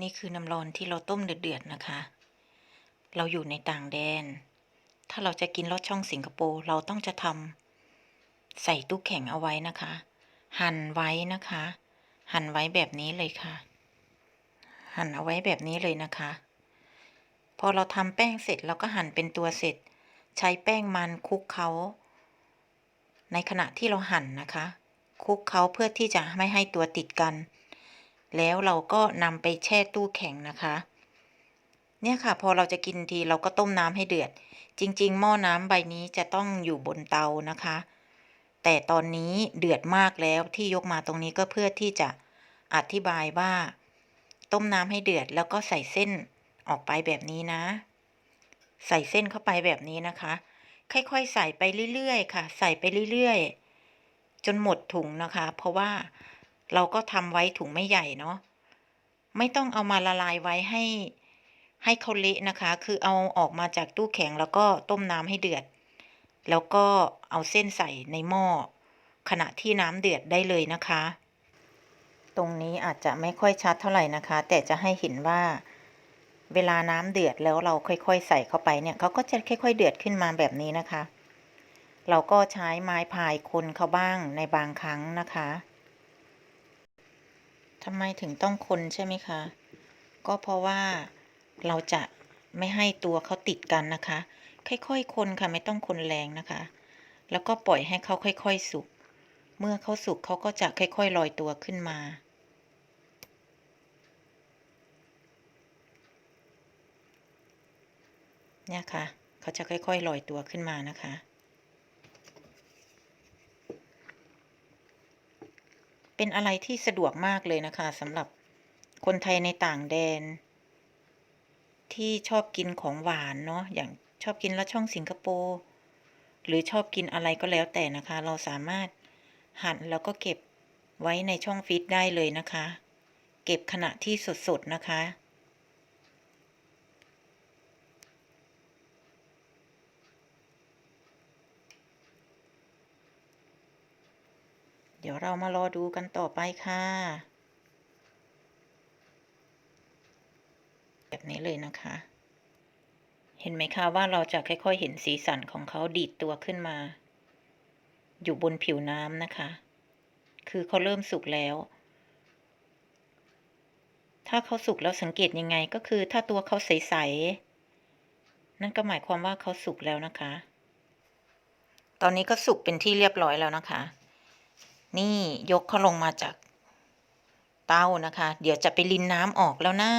นี่คือน้ำร้อนที่เราต้มเดือดๆนะคะ เราอยู่ในต่างแดน ถ้าเราจะกินลอดช่องสิงคโปร์เราต้องจะทำใส่ตู้แข็งเอาไว้นะคะ หั่นไว้นะคะ หั่นไว้แบบนี้เลยค่ะ หั่นเอาไว้แบบนี้เลยนะคะ พอเราทำแป้งเสร็จเราก็หั่นเป็นตัวเสร็จ ใช้แป้งมันคุกเขาในขณะที่เราหั่นนะคะ คุกเขาเพื่อที่จะไม่ให้ตัวติดกัน แล้วเราก็นำไปแช่ตู้แข็งนะคะ เนี่ยค่ะพอเราจะกินทีเราก็ต้มน้ำให้เดือด จริง ๆ หม้อน้ำใบนี้จะต้องอยู่บนเตานะคะ แต่ตอนนี้เดือดมากแล้วที่ยกมาตรงนี้ก็เพื่อที่จะอธิบายว่า ต้มน้ำให้เดือดแล้วก็ใส่เส้นออกไปแบบนี้นะ ใส่เส้นเข้าไปแบบนี้นะคะ ค่อยๆ ใส่ไปเรื่อยๆ ค่ะ ใส่ไปเรื่อยๆ จนหมดถุงนะคะ เพราะว่า เราก็ทำไว้ถุงไม่ใหญ่เนาะไม่ต้องเอามาละลายไว้ให้ให้เขาเละนะคะ คือเอาออกมาจากตู้แข็งแล้วก็ต้มน้ำให้เดือด แล้วก็เอาเส้นใส่ในหม้อขณะที่น้ำเดือดได้เลยนะคะ ตรงนี้อาจจะไม่ค่อยชัดเท่าไหร่นะคะ แต่จะให้เห็นว่าเวลาน้ำเดือดแล้วเราค่อยๆ ใส่เข้าไปเนี่ยเขาก็จะค่อย ๆ เดือดขึ้นมาแบบนี้นะคะ เราก็ใช้ไม้พายคนเขาบ้างในบางครั้งนะคะ ทำไมถึงต้องคนใช่ไหมคะ ก็เพราะว่าเราจะไม่ให้ตัวเขาติดกันนะคะ ค่อยๆ คนค่ะไม่ต้องคนแรงนะคะ แล้วก็ปล่อยให้เขาค่อยๆ สุก เมื่อเขาสุกเขาก็จะค่อยๆลอยตัวขึ้นมา เนี่ยค่ะ เขาจะค่อยๆลอยตัวขึ้นมานะคะ เป็นอะไรที่สะดวกมากเลยนะคะสำหรับคนไทยในต่างแดน ที่ชอบกินของหวานเนาะอย่างชอบกินละช่องสิงคโปร์หรือชอบกินอะไรก็แล้วแต่นะคะ เราสามารถหั่นแล้วก็เก็บไว้ในช่องฟีดได้เลยนะคะ เก็บขณะที่สดๆนะคะ ดี๋ยวเรามารอดูกันต่อไปค่ะ แบบนี้เลยนะคะ เห็นไหมคะว่าเราจะค่อยๆเห็นสีสันของเขาดีดตัวขึ้นมา อยู่บนผิวน้ำนะคะ คือเขาเริ่มสุกแล้ว ถ้าเขาสุกแล้วสังเกตยังไงก็คือถ้าตัวเขาใสๆนั่นก็หมายความว่าเขาสุกแล้วนะคะ ตอนนี้ก็สุกเป็นที่เรียบร้อยแล้วนะคะ นี่ยกเขาลงมาจากเต้านะคะ เดี๋ยวจะไปลินน้ำออกแล้วนะ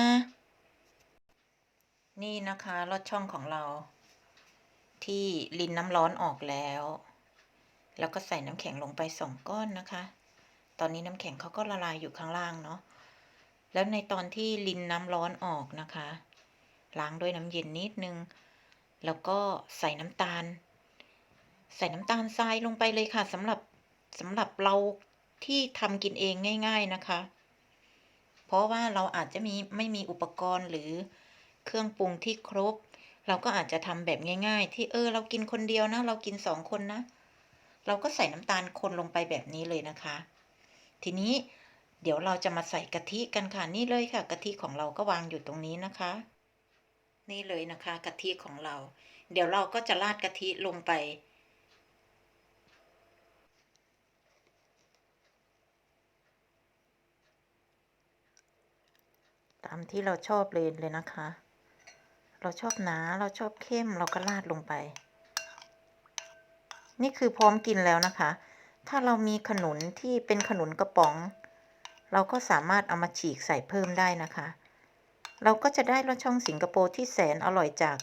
นี่นะคะลอดช่องของเรา ที่ลินน้ำร้อนออกแล้ว แล้วก็ใส่น้ำแข็งลงไปสองก้อนนะคะ ตอนนี้น้ำแข็งเขาก็ละลายอยู่ข้างล่างเนาะแล้วในตอนที่ลินน้ำร้อนออกนะคะ ล้างด้วยน้ำเย็นนิดนึง แล้วก็ใส่น้ำตาล ใส่น้ำตาลทรายลงไปเลยค่ะสำหรับ สำหรับเราที่ทำกินเองง่าย ๆนะคะ เพราะว่าเราอาจจะมีไม่มีอุปกรณ์หรือเครื่องปรุงที่ครบ เราก็อาจจะทำแบบง่าย ๆ ที่เออ เรากินคนเดียวนะ เรากินสองคนนะ เราก็ใส่น้ำตาลคนลงไปแบบนี้เลยนะคะ ทีนี้เดี๋ยวเราจะมาใส่กะทิกันค่ะนี่เลยค่ะกะทิของเราก็วางอยู่ตรงนี้นะคะ นี่เลยนะคะกะทิของเรา เดี๋ยวเราก็จะราดกะทิลงไป ตามที่เราชอบเลยเลยนะคะ เราชอบหนาเราชอบเข้มเราก็ราดลงไป นี่คือพร้อมกินแล้วนะคะ ถ้าเรามีขนุนที่เป็นขนุนกระป๋อง เราก็สามารถเอามาฉีกใส่เพิ่มได้นะคะ เราก็จะได้รสช่องสิงคโปร์ที่แสนอร่อยจาก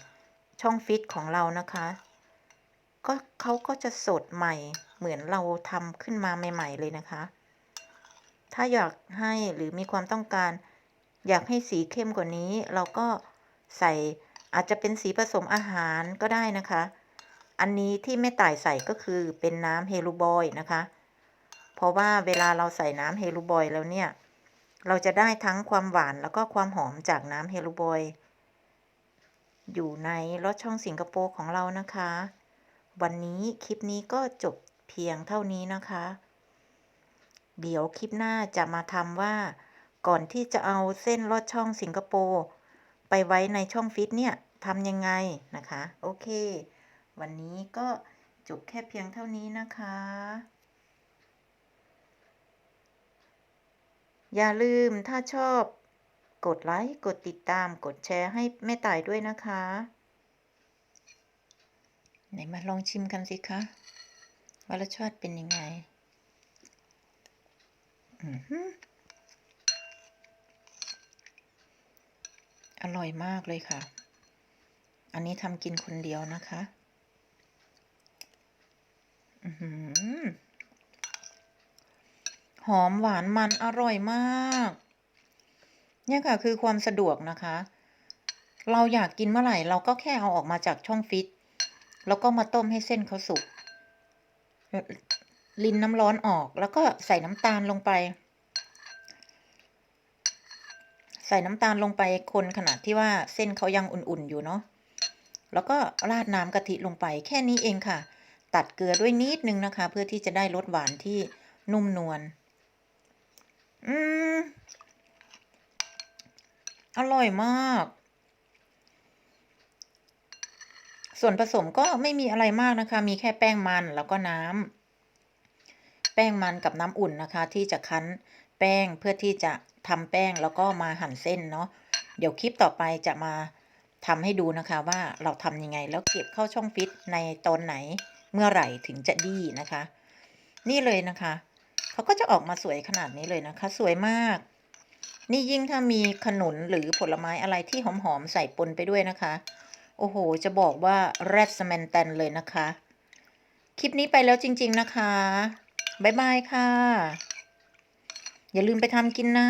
ช่องฟิตของเรานะคะก็เขาก็จะสดใหม่เหมือนเราทำขึ้นมาใหม่ ๆ เลยนะคะ ถ้าอยากให้หรือมีความต้องการ อยากให้สีเข้มกว่านี้ เราก็ใส่อาจจะเป็นสีผสมอาหารก็ได้นะคะ อันนี้ที่แม่ต่ายใส่ก็คือเป็นน้ำเฮลูบอยนะคะ เพราะว่าเวลาเราใส่น้ำเฮลูบอยแล้วเนี่ย เราจะได้ทั้งความหวานแล้วก็ความหอมจากน้ำเฮลูบอยอยู่ในรสช่องสิงคโปร์ของเรานะคะ วันนี้คลิปนี้ก็จบเพียงเท่านี้นะคะ เดี๋ยวคลิปหน้าจะมาทำว่า ก่อนที่จะเอาเส้นลอดช่องสิงคโปร์ไปไว้ในช่องฟิตเนี่ยทำยังไงนะคะ โอเค วันนี้ก็จบแค่เพียงเท่านี้นะคะ อย่าลืมถ้าชอบกดไลค์กดติดตามกดแชร์ให้แม่ต่ายด้วยนะคะ ไหนมาลองชิมกันสิคะว่ารสชาติเป็นยังไง อือ อร่อยมากเลยค่ะ อันนี้ทำกินคนเดียวนะคะหอหอมหวานมันอร่อยมาก เนี่ยค่ะคือความสะดวกนะคะ เราอยากกินเมื่อไหร่ เราก็แค่เอาออกมาจากช่องฟิต แล้วก็มาต้มให้เส้นเขาสุก ลินน้ำร้อนออก แล้วก็ใส่น้ำตาลลงไป ใส่น้ำตาลลงไปคนขนาดที่ว่าเส้นเขายังอุ่นๆอยู่เนาะ แล้วก็ราดน้ำกะทิลงไปแค่นี้เองค่ะ ตัดเกลือด้วยนิดนึงนะคะ เพื่อที่จะได้รสหวานที่นุ่มนวล อืม อร่อยมาก ส่วนผสมก็ไม่มีอะไรมากนะคะ มีแค่แป้งมันแล้วก็น้ำแป้งมันกับน้ำอุ่นนะคะ ที่จะคั้น ป้งเพื่อที่จะทำแป้งแล้วก็มาหั่นเส้นเนาะเดี๋ยวคลิปต่อไปจะมาทำให้ดูนะคะว่าเราทำยังไงแล้วเก็บเข้าช่องฟิตในตอนไหนเมื่อไหร่ถึงจะดีนะคะ นี่เลยนะคะเขาก็จะออกมาสวยขนาดนี้เลยนะคะ สวยมาก นี่ยิ่งถ้ามีขนุนหรือผลไม้อะไรที่หอมๆใส่ปนไปด้วยนะคะ โอ้โห จะบอกว่าแรดสแมนแตนเลยนะคะ คลิปนี้ไปแล้วจริง ๆนะคะ บ๊ายบายค่ะ อย่าลืมไปทำกินนะ